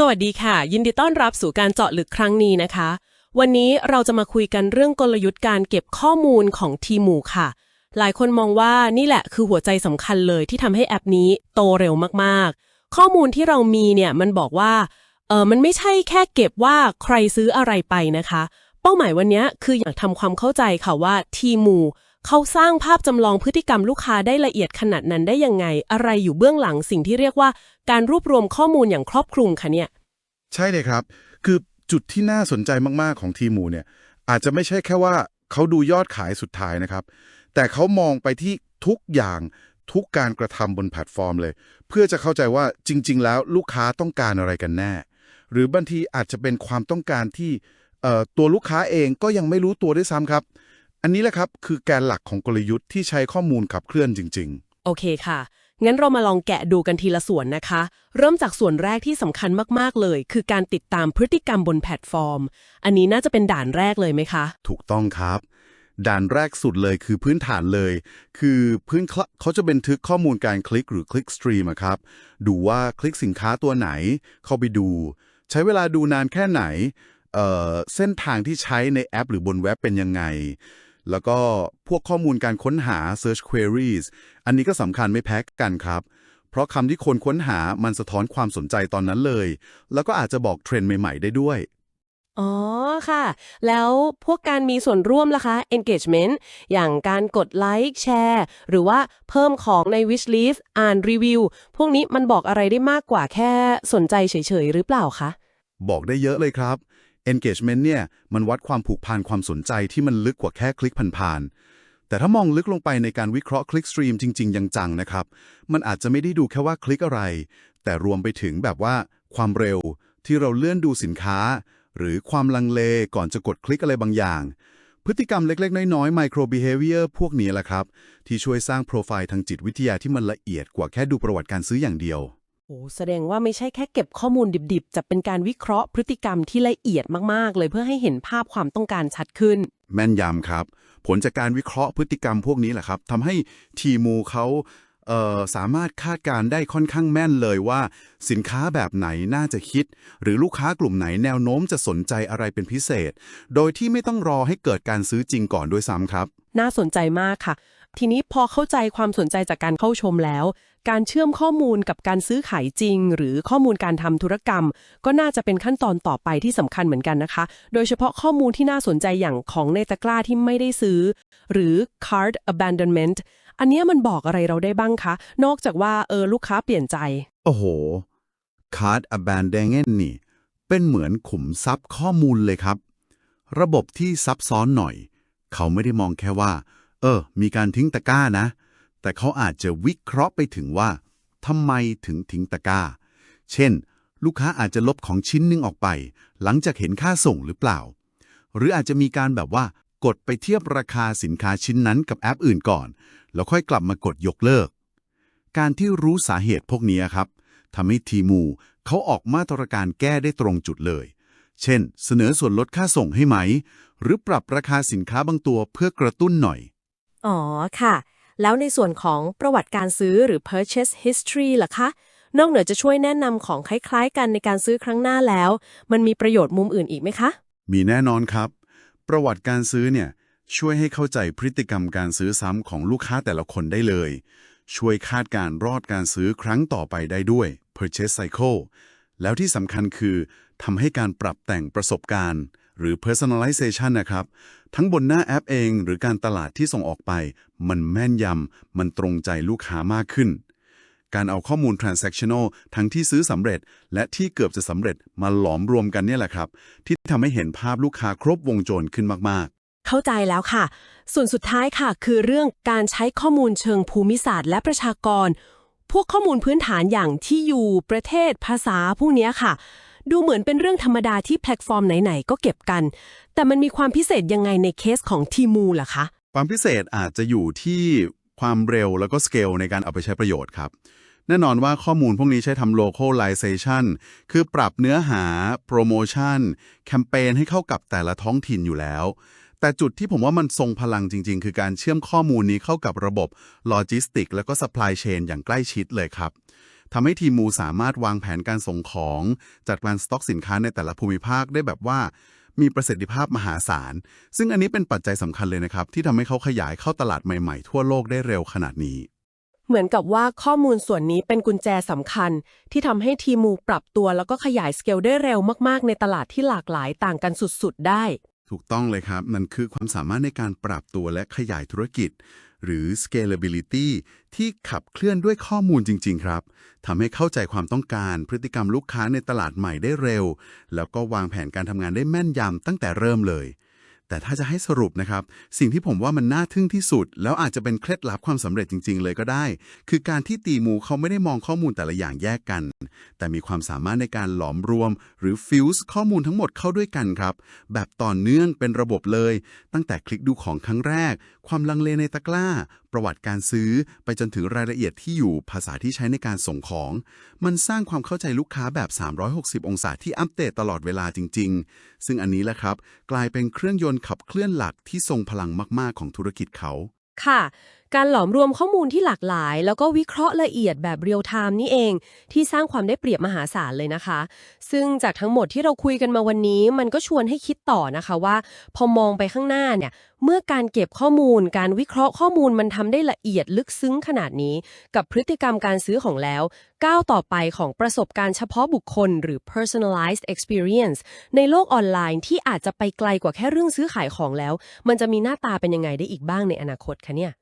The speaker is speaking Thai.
สวัสดีค่ะ ยินดีต้อนรับสู่การเจาะลึกครั้งนี้นะคะ วันนี้เราจะมาคุยกันเรื่องกลยุทธ์การเก็บข้อมูลของทีมูค่ะ หลายคนมองว่านี่แหละคือหัวใจสำคัญเลยที่ทำให้แอปนี้โตเร็วมากๆ ข้อมูลที่เรามีเนี่ยมันบอกว่าเออมันไม่ใช่แค่เก็บว่าใครซื้ออะไรไปนะคะ เป้าหมายวันนี้คืออยากทำความเข้าใจค่ะว่าทีมู เขาสร้างภาพจำลองพฤติกรรมลูกค้าได้ละเอียดขนาดนั้นได้ยังไง อะไรอยู่เบื้องหลังสิ่งที่เรียกว่า การรวบรวมข้อมูลอย่างครอบคลุมคะเนี่ย ใช่เลยครับ คือจุดที่น่าสนใจมาก ๆ ของทีมูเนี่ย อาจจะไม่ใช่แค่ว่าเขาดูยอดขายสุดท้ายนะครับ แต่เขามองไปที่ทุกอย่างทุกการกระทำบนแพลตฟอร์มเลย เพื่อจะเข้าใจว่าจริง ๆ แล้วลูกค้าต้องการอะไรกันแน่ หรือบางทีอาจจะเป็นความต้องการที่ตัวลูกค้าเองก็ยังไม่รู้ตัวด้วยซ้ำครับ อันนี้แหละครับคือแกนหลักของกลยุทธ์ที่ใช้ข้อมูลขับเคลื่อนจริง ๆ โอเคค่ะ งั้นเรามาลองแกะดูกันทีละส่วนนะคะ เริ่มจากส่วนแรกที่สำคัญมาก ๆ เลย คือการติดตามพฤติกรรมบนแพลตฟอร์ม อันนี้น่าจะเป็นด่านแรกเลยไหมคะ ถูกต้องครับ ด่านแรกสุดเลยคือพื้นฐานเลย คือพื้นคลเขาจะบันทึกข้อมูลการคลิกหรือคลิกสตรีมครับ ดูว่าคลิกสินค้าตัวไหน เข้าไปดู ใช้เวลาดูนานแค่ไหนเอ่อเส้นทางที่ใช้ในแอป หรือบนเว็บเป็นยังไง แล้วก็พวกข้อมูลการค้นหา search queries อันนี้ก็สำคัญไม่แพ้กันครับ เพราะคำที่คนค้นหามันสะท้อนความสนใจตอนนั้นเลย แล้วก็อาจจะบอกเทรนด์ใหม่ ๆ ได้ด้วย อ๋อค่ะ แล้วพวกการมีส่วนร่วมล่ะคะ engagement อย่างการกดไลค์แชร์หรือว่าเพิ่มของใน wish list อ่านรีวิวพวกนี้มันบอกอะไรได้มากกว่าแค่สนใจเฉยๆหรือเปล่าคะบอกได้เยอะเลยครับ engagement เนี่ยมันวัดความผูกพันความสนใจที่มันลึกกว่าแค่คลิกผ่านๆ แต่ถ้ามองลึกลงไปในการวิเคราะห์คลิกสตรีมจริงๆยังจังนะครับ มันอาจจะไม่ได้ดูแค่ว่าคลิกอะไร แต่รวมไปถึงแบบว่าความเร็วที่เราเลื่อนดูสินค้า หรือความลังเลก่อนจะกดคลิกอะไรบางอย่าง พฤติกรรมเล็กๆ น้อยๆ micro behavior พวกนี้แหละครับ ที่ช่วยสร้างโปรไฟล์ทางจิตวิทยาที่มันละเอียดกว่าแค่ดูประวัติการซื้ออย่างเดียว โอ้แสดงว่าไม่ใช่แค่เก็บข้อมูลดิบๆ จะเป็นการวิเคราะห์พฤติกรรมที่ละเอียดมากๆ เลยเพื่อให้เห็นภาพความต้องการชัดขึ้น แม่นยำครับ ผลจากการวิเคราะห์พฤติกรรมพวกนี้แหละครับทำให้ทีมูเขาเอ่อสามารถคาดการณ์ได้ค่อนข้างแม่นเลยว่า สินค้าแบบไหนน่าจะคิด หรือลูกค้ากลุ่มไหนแนวโน้มจะสนใจอะไรเป็นพิเศษ โดยที่ไม่ต้องรอให้เกิดการซื้อจริงก่อนด้วยซ้ำครับ น่าสนใจมากค่ะ ทีนี้พอเข้าใจความสนใจจากการเข้าชมแล้ว การเชื่อมข้อมูลกับการซื้อขายจริง หรือข้อมูลการทำธุรกรรม ก็น่าจะเป็นขั้นตอนต่อไปที่สำคัญเหมือนกันนะคะ โดยเฉพาะข้อมูลที่น่าสนใจอย่างของในตะกร้าที่ไม่ได้ซื้อ หรือ card abandonment อันนี้มันบอกอะไรเราได้บ้างคะ นอกจากว่าเออลูกค้าเปลี่ยนใจ โอ้โห Card Abandonment นี่ เป็นเหมือนขุมทรัพย์ข้อมูลเลยครับ ระบบที่ซับซ้อนหน่อย เขาไม่ได้มองแค่ว่า เออ มีการทิ้งตะกร้านะ แต่เขาอาจจะวิเคราะห์ไปถึงว่าทำไมถึงทิ้งตะกร้า เช่น ลูกค้าอาจจะลบของชิ้นหนึงออกไป หลังจากเห็นค่าส่งหรือเปล่า หรืออาจจะมีการแบบว่ากดไปเทียบราคาสินค้าชิ้นนั้นกับแอปอื่นก่อน แล้วค่อยกลับมากดยกเลิก การที่รู้สาเหตุพวกนี้ครับทำให้ทีมูเขาออกมาตรการแก้ได้ตรงจุดเลย เช่น เสนอส่วนลดค่าส่งให้ไหม หรือปรับราคาสินค้าบางตัวเพื่อกระตุ้นหน่อย อ๋อค่ะ แล้วในส่วนของประวัติการซื้อหรือ purchase history ล่ะคะ นอกเหนือจะช่วยแนะนำของคล้ายๆ กันในการซื้อครั้งหน้าแล้ว มันมีประโยชน์มุมอื่นอีกไหมคะ มีแน่นอนครับ ประวัติการซื้อเนี่ยช่วยให้เข้าใจพฤติกรรมการซื้อซ้ำของลูกค้าแต่ละคนได้เลย ช่วยคาดการณ์รอดการซื้อครั้งต่อไปได้ด้วย purchase cycle แล้วที่สำคัญคือทำให้การปรับแต่งประสบการณ์ หรือ personalization นะครับ ทั้งบนหน้าแอปเอง หรือการตลาดที่ส่งออกไป มันแม่นยำ มันตรงใจลูกค้ามากขึ้น การเอาข้อมูล transactional ทั้งที่ซื้อสำเร็จ และที่เกือบจะสำเร็จมาหลอมรวมกันเนี่ยแหละครับ ที่ทำให้เห็นภาพลูกค้าครบวงจรขึ้นมากๆ เข้าใจแล้วค่ะ ส่วนสุดท้ายค่ะ คือเรื่องการใช้ข้อมูลเชิงภูมิศาสตร์ และประชากร พวกข้อมูลพื้นฐานอย่างที่อยู่ประเทศภาษาพวกนี้ค่ะ ดูเหมือนเป็นเรื่องธรรมดาที่แพลตฟอร์มไหนๆก็เก็บกัน แต่มันมีความพิเศษยังไงในเคสของทีมูล่ะคะ ความพิเศษอาจจะอยู่ที่ความเร็วแล้วก็สเกลในการเอาไปใช้ประโยชน์ครับ แน่นอนว่าข้อมูลพวกนี้ใช้ทำ localization คือปรับเนื้อหา โปรโมชั่น แคมเปญให้เข้ากับแต่ละท้องถิ่นอยู่แล้ว แต่จุดที่ผมว่ามันทรงพลังจริง ๆ คือการเชื่อมข้อมูลนี้เข้ากับระบบโลจิสติกแล้วก็ supply chain อย่างใกล้ชิดเลยครับ ทำให้ทีมมูสามารถวางแผนการส่งของ จัดการสต็อกสินค้าในแต่ละภูมิภาคได้แบบว่า มีประสิทธิภาพมหาศาล ซึ่งอันนี้เป็นปัจจัยสำคัญเลยนะครับ ที่ทำให้เขาขยายเข้าตลาดใหม่ๆ ทั่วโลกได้เร็วขนาดนี้ เหมือนกับว่าข้อมูลส่วนนี้เป็นกุญแจสำคัญ ที่ทำให้ทีมูปรับตัวแล้วก็ขยายสเกลได้เร็วมากๆ ในตลาดที่หลากหลายต่างกันสุดๆ ได้ ถูกต้องเลยครับนั่นคือความสามารถในการปรับตัวและขยายธุรกิจ หรือ scalability ที่ขับเคลื่อนด้วยข้อมูลจริง ๆ ครับทำให้เข้าใจความต้องการพฤติกรรมลูกค้าในตลาดใหม่ได้เร็ว แล้วก็วางแผนการทำงานได้แม่นยำตั้งแต่เริ่มเลย แต่ถ้าจะให้สรุปนะครับ สิ่งที่ผมว่ามันน่าทึ่งที่สุด แล้วอาจจะเป็นเคล็ดลับความสำเร็จจริง ๆ เลยก็ได้ คือการที่ตีมูเขาไม่ได้มองข้อมูลแต่ละอย่างแยกกัน แต่มีความสามารถในการหลอมรวม หรือฟิวส์ข้อมูลทั้งหมดเข้าด้วยกันครับ แบบต่อเนื่องเป็นระบบเลย ตั้งแต่คลิกดูของครั้งแรก ความลังเลในตะกร้า ประวัติการซื้อ ไปจนถึงรายละเอียดที่อยู่ภาษาที่ใช้ในการส่งของ มันสร้างความเข้าใจลูกค้าแบบ 360 องศาที่อัปเดตตลอดเวลาจริง ๆ ซึ่งอันนี้แหละครับ กลายเป็นเครื่องยนต์ขับเคลื่อนหลักที่ทรงพลังมาก ๆ ของธุรกิจเขา ค่ะการหลอมรวมข้อมูลที่หลากหลาย แล้วก็วิเคราะห์ละเอียดแบบเรียลไทม์นี่เอง ที่สร้างความได้เปรียบมหาศาลเลยนะคะ ซึ่งจากทั้งหมดที่เราคุยกันมาวันนี้ มันก็ชวนให้คิดต่อนะคะว่า พอมองไปข้างหน้าเนี่ยเมื่อการเก็บข้อมูล การวิเคราะห์ข้อมูลมันทำได้ละเอียดลึกซึ้งขนาดนี้ กับพฤติกรรมการซื้อของแล้ว ก้าวต่อไปของประสบการณ์เฉพาะบุคคล หรือ personalized experience ในโลกออนไลน์ที่อาจจะไปไกลกว่าแค่เรื่องซื้อขายของแล้ว มันจะมีหน้าตาเป็นยังไงได้อีกบ้างในอนาคตคะเนี่ย